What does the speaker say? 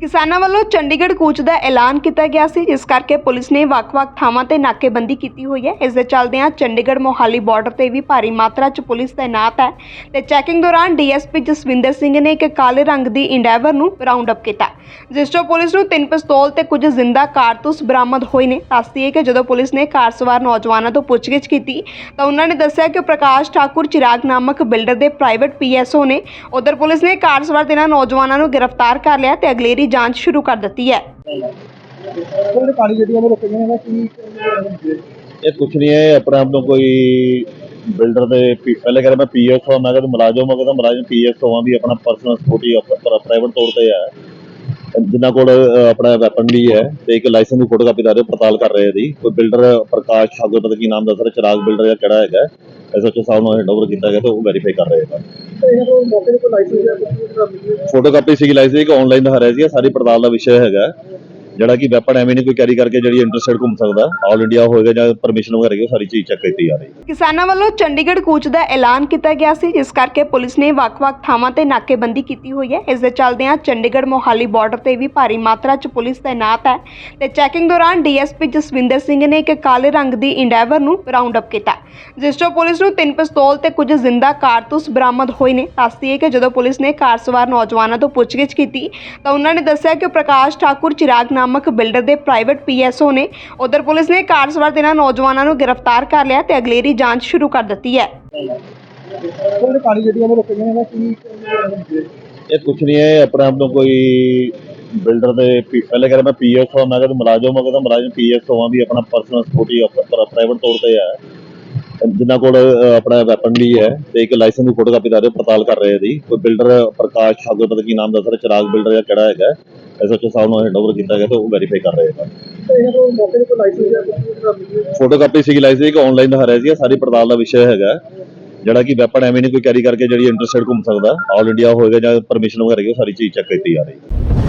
ਕਿਸਾਨਾਂ ਵੱਲੋਂ ਚੰਡੀਗੜ੍ਹ ਕੂਚ ਦਾ ਐਲਾਨ ਕੀਤਾ ਗਿਆ ਸੀ, ਜਿਸ ਕਰਕੇ ਪੁਲਿਸ ਨੇ ਵੱਖ-ਵੱਖ ਥਾਵਾਂ ਤੇ ਨਾਕੇਬੰਦੀ ਕੀਤੀ ਹੋਈ ਹੈ। ਇਸ ਦੇ ਚੱਲਦਿਆਂ ਚੰਡੀਗੜ੍ਹ ਮੋਹਾਲੀ ਬਾਰਡਰ ਤੇ ਵੀ ਭਾਰੀ ਮਾਤਰਾ 'ਚ ਪੁਲਿਸ ਤਾਇਨਾਤ ਹੈ ਤੇ ਚੈਕਿੰਗ ਦੌਰਾਨ ਡੀਐਸਪੀ ਜਸਵਿੰਦਰ ਸਿੰਘ ਨੇ ਇੱਕ ਕਾਲੇ ਰੰਗ ਦੀ ਇੰਡੈਵਰ ਨੂੰ ਰਾਉਂਡ ਅਪ ਕੀਤਾ। ਜਿਸ ਤੋਂ ਪੁਲਿਸ ਨੂੰ ਤਿੰਨ ਪਿਸਤੌਲ ਤੇ ਕੁਝ ਜ਼ਿੰਦਾ ਕਾਰਤੂਸ ਬਰਾਮਦ ਹੋਏ ਨੇ। ਦੱਸਦੀ ਹੈ ਕਿ ਜਦੋਂ ਪੁਲਿਸ ਨੇ ਕਾਰ ਸਵਾਰ ਨੌਜਵਾਨਾਂ ਤੋਂ ਪੁੱਛਗਿੱਛ ਕੀਤੀ, ਤਾਂ ਉਹਨਾਂ ਨੇ ਦੱਸਿਆ ਕਿ ਪ੍ਰਕਾਸ਼ ਠਾਕੁਰ ਚਿਰਾਗ ਨਾਮਕ ਬਿਲਡਰ ਦੇ ਪ੍ਰਾਈਵੇਟ ਪੀਐਸਓ ਨੇ। ਉਧਰ ਪੁਲਿਸ ਨੇ ਕਾਰ ਸਵਾਰ ਤਿੰਨਾਂ ਨੌਜਵਾਨਾਂ ਨੂੰ ਗ੍ਰਿਫਤਾਰ ਕਰ ਲਿਆ ਤੇ ਅਗਲੇਰੀ ਜਾਂਚ ਸ਼ੁਰੂ ਕਰ ਦਿੱਤੀ ਹੈ। ਜਿਹੜੇ ਕਾਲੀ ਗੱਡੀਆਂ ਵਿੱਚ ਰੁਕੀਆਂ ਨੇ? ਕੀ ਇਹ ਕੁਛ ਨਹੀਂ ਹੈ ਆਪਣੇ ਆਪ ਨੂੰ ਕੋਈ ਬਿਲਡਰ ਦੇ ਪੀ- ਪਹਿਲੇ ਕਹਿੰਦਾ ਮੈਂ ਪੀਐਸਓ ਮੈਂ ਕਹਿੰਦਾ ਮੁਲਾਜ਼ਮ ਮੈਂ ਕਹਿੰਦਾ ਮੁਲਾਜ਼ਮ ਪੀਐਸਓ ਆ ਵੀ ਆਪਣਾ ਪਰਸਨਲ ਸਕੂਟੀ ਪ੍ਰਾਈਵੇਟ ਤੌਰ ਤੇ ਹੈ। ਜਿਨ੍ਹਾਂ ਕੋਲ ਅਹ, ਆਪਣਾ ਵੈਪਨ ਵੀ ਹੈ ਤੇ ਇੱਕ ਲਾਇਸੈਂਸ ਦੀ ਫੋਟੋਕਾਪੀ ਦਾ ਰਹੇ ਪੜਤਾਲ ਕਰ ਰਹੇ ਦੀ ਕੋਈ ਬਿਲਡਰ ਪ੍ਰਕਾਸ਼ ਠਾਕੁਰ ਪਤਾ ਕੀ ਨਾਮ ਦੱਸ ਰਿਹਾ ਚਿਰਾਗ ਬਿਲਡਰ ਜਾਂ ਕਿਹੜਾ ਹੈਗਾ। ਐਸਐਚਓ ਸਾਹਿਬ ਨੂੰ ਹੈਂਡਓਵਰ ਕੀਤਾ ਗਿਆ ਤੇ ਉਹ ਵੈਰੀਫਾਈ ਕਰ ਰਹੇ ਹਨ ਫੋਟੋ ਕਾਪੀ ਸੀਗੀ ਤੇ ਲਾਇਸੈਂਸ ਸੀ ਲਾਇਸੈਂਸ ਇੱਕ ਆਨਲਾਈਨ ਦਿਖਾ ਰਿਹਾ ਸੀ, ਸਾਰੀ ਪੜਤਾਲ ਦਾ ਵਿਸ਼ਾ ਹੈਗਾ। ਜਿਹੜਾ ਕਿ ਵੈਪਨ ਐਵੇਂ ਨਹੀਂ ਕੋਈ ਕੈਰੀ ਕਰਕੇ ਜਿਹੜੀ ਇੰਟਰਸਟਡ ਘੁੰਮ ਸਕਦਾ ਆਲ ਇੰਡੀਆ ਹੋਏਗਾ ਜਾਂ ਪਰਮਿਸ਼ਨ ਵਗੈਰਾ ਹੈਗੀ, ਉਹ ਸਾਰੀ ਚੀਜ਼ ਚੈੱਕ ਕੀਤੀ ਜਾ ਰਹੀ ਹੈ। ਕਿਸਾਨਾਂ ਵੱਲੋਂ ਚੰਡੀਗੜ੍ਹ ਕੂਚ ਦਾ ਐਲਾਨ ਕੀਤਾ ਗਿਆ ਸੀ, ਜਿਸ ਕਰਕੇ ਪੁਲਿਸ ਨੇ ਵੱਖ-ਵੱਖ ਥਾਵਾਂ ਤੇ ਨਾਕੇਬੰਦੀ ਕੀਤੀ ਹੋਈ ਹੈ। ਇਸ ਦੇ ਚੱਲਦਿਆਂ ਚੰਡੀਗੜ੍ਹ ਮੋਹਾਲੀ ਬਾਰਡਰ ਤੇ ਵੀ ਭਾਰੀ ਮਾਤਰਾ 'ਚ ਪੁਲਿਸ ਤਾਇਨਾਤ ਹੈ ਤੇ ਚੈਕਿੰਗ ਦੌਰਾਨ ਡੀਐਸਪੀ ਜਸਵਿੰਦਰ ਸਿੰਘ ਨੇ ਇੱਕ ਕਾਲੇ ਰੰਗ ਦੀ ਇੰਡੈਵਰ ਨੂੰ ਰਾਉਂਡ ਅਪ ਕੀਤਾ। ਜਿਸ ਤੋਂ ਪੁਲਿਸ ਨੂੰ ਤਿੰਨ ਪਿਸਤੌਲ ਤੇ ਕੁਝ ਜ਼ਿੰਦਾ ਕਾਰਤੂਸ ਬਰਾਮਦ ਹੋਏ ਨੇ। ਦੱਸਦੀ ਹੈ ਕਿ ਜਦੋਂ ਪੁਲਿਸ ਨੇ ਕਾਰ ਸਵਾਰ ਨੌਜਵਾਨਾਂ ਤੋਂ ਪੁੱਛਗਿੱਛ ਕੀਤੀ, ਤਾਂ ਉਹਨਾਂ ਨੇ ਦੱਸਿਆ ਕਿ ਪ੍ਰਕਾਸ਼ ਠਾਕੁਰ ਚਿਰਾਗ ਨਾਮ ਨਾਮਕ ਬਿਲਡਰ ਦੇ ਪ੍ਰਾਈਵੇਟ ਪੀਐਸਓ ਨੇ ਉਧਰ ਪੁਲਿਸ ਨੇ ਕਾਰ ਸਵਾਰ ਤਿੰਨਾਂ ਨੌਜਵਾਨਾਂ ਨੂੰ ਗ੍ਰਿਫਤਾਰ ਕਰ ਲਿਆ ਤੇ ਅਗਲੇਰੀ ਜਾਂਚ ਸ਼ੁਰੂ ਕਰ ਦਿੱਤੀ ਹੈ। ਜਿਹੜੇ ਕਾਲੀ ਗੱਡੀਆਂ ਵਿੱਚ ਰੁਕੀਆਂ ਨੇ ਕੀ ਇਹ ਕੁਛ ਨਹੀਂ ਹੈ ਆਪਣੇ ਆਪ ਨੂੰ ਕੋਈ ਬਿਲਡਰ ਦੇ ਪਹਿਲੇ ਕਹਿੰਦਾ ਮੈਂ ਪੀਐਸਓ ਮੈਂ ਕਹਿੰਦਾ ਮੁਲਾਜ਼ਮ ਮੈਂ ਕਹਿੰਦਾ ਮੁਲਾਜ਼ਮ ਪੀਐਸਓ ਆ ਵੀ ਆਪਣਾ ਪਰਸਨਲ ਸਕੂਟੀ ਪ੍ਰਾਈਵੇਟ ਤੌਰ ਤੇ ਹੈ ਜਿਨ੍ਹਾਂ ਕੋਲ ਆਪਣਾ ਵੈਪਨ ਵੀ ਹੈ ਤੇ ਇੱਕ ਲਾਇਸੈਂਸ ਦੀ ਫੋਟੋਕਾਪੀ ਦਾ ਰਹੇ, ਪੜਤਾਲ ਕਰ ਰਹੇ ਦੀ ਕੋਈ ਬਿਲਡਰ ਪ੍ਰਕਾਸ਼ ਠਾਕੁਰ, ਪਤਾ ਕੀ ਨਾਮ ਦੱਸ ਰਿਹਾ, ਚਿਰਾਗ ਬਿਲਡਰ ਜਾਂ ਕਿਹੜਾ ਹੈਗਾ ਐਸਐਚਓ ਸਾਹਿਬ ਨੂੰ ਹੈਂਡਓਵਰ ਕੀਤਾ ਗਿਆ ਤੇ ਉਹ ਵੈਰੀਫਾਈ ਕਰ ਰਹੇ ਹਨ ਫੋਟੋਕਾਪੀ ਸੀ ਲਾਇਸੈਂਸ ਇੱਕ ਆਨਲਾਈਨ ਦਿਖਾ ਰਿਹਾ ਸੀ ਸਾਰੀ ਪੜਤਾਲ ਦਾ ਵਿਸ਼ਾ ਹੈਗਾ, ਜਿਹੜਾ ਕਿ ਵੈਪਨ ਐਵੇਂ ਨਹੀਂ ਕੋਈ ਕੈਰੀ ਕਰਕੇ ਜਿਹੜੀ ਇੰਟਰਸਟਡ ਘੁੰਮ ਸਕਦਾ। ਆਲ ਇੰਡੀਆ ਹੋਏਗਾ ਜਾਂ ਪਰਮਿਸ਼ਨ ਵਗੈਰਾ ਹੈਗੀ, ਉਹ ਸਾਰੀ ਚੀਜ਼ ਚੈੱਕ ਕੀਤੀ ਜਾ ਰਹੀ ਹੈ।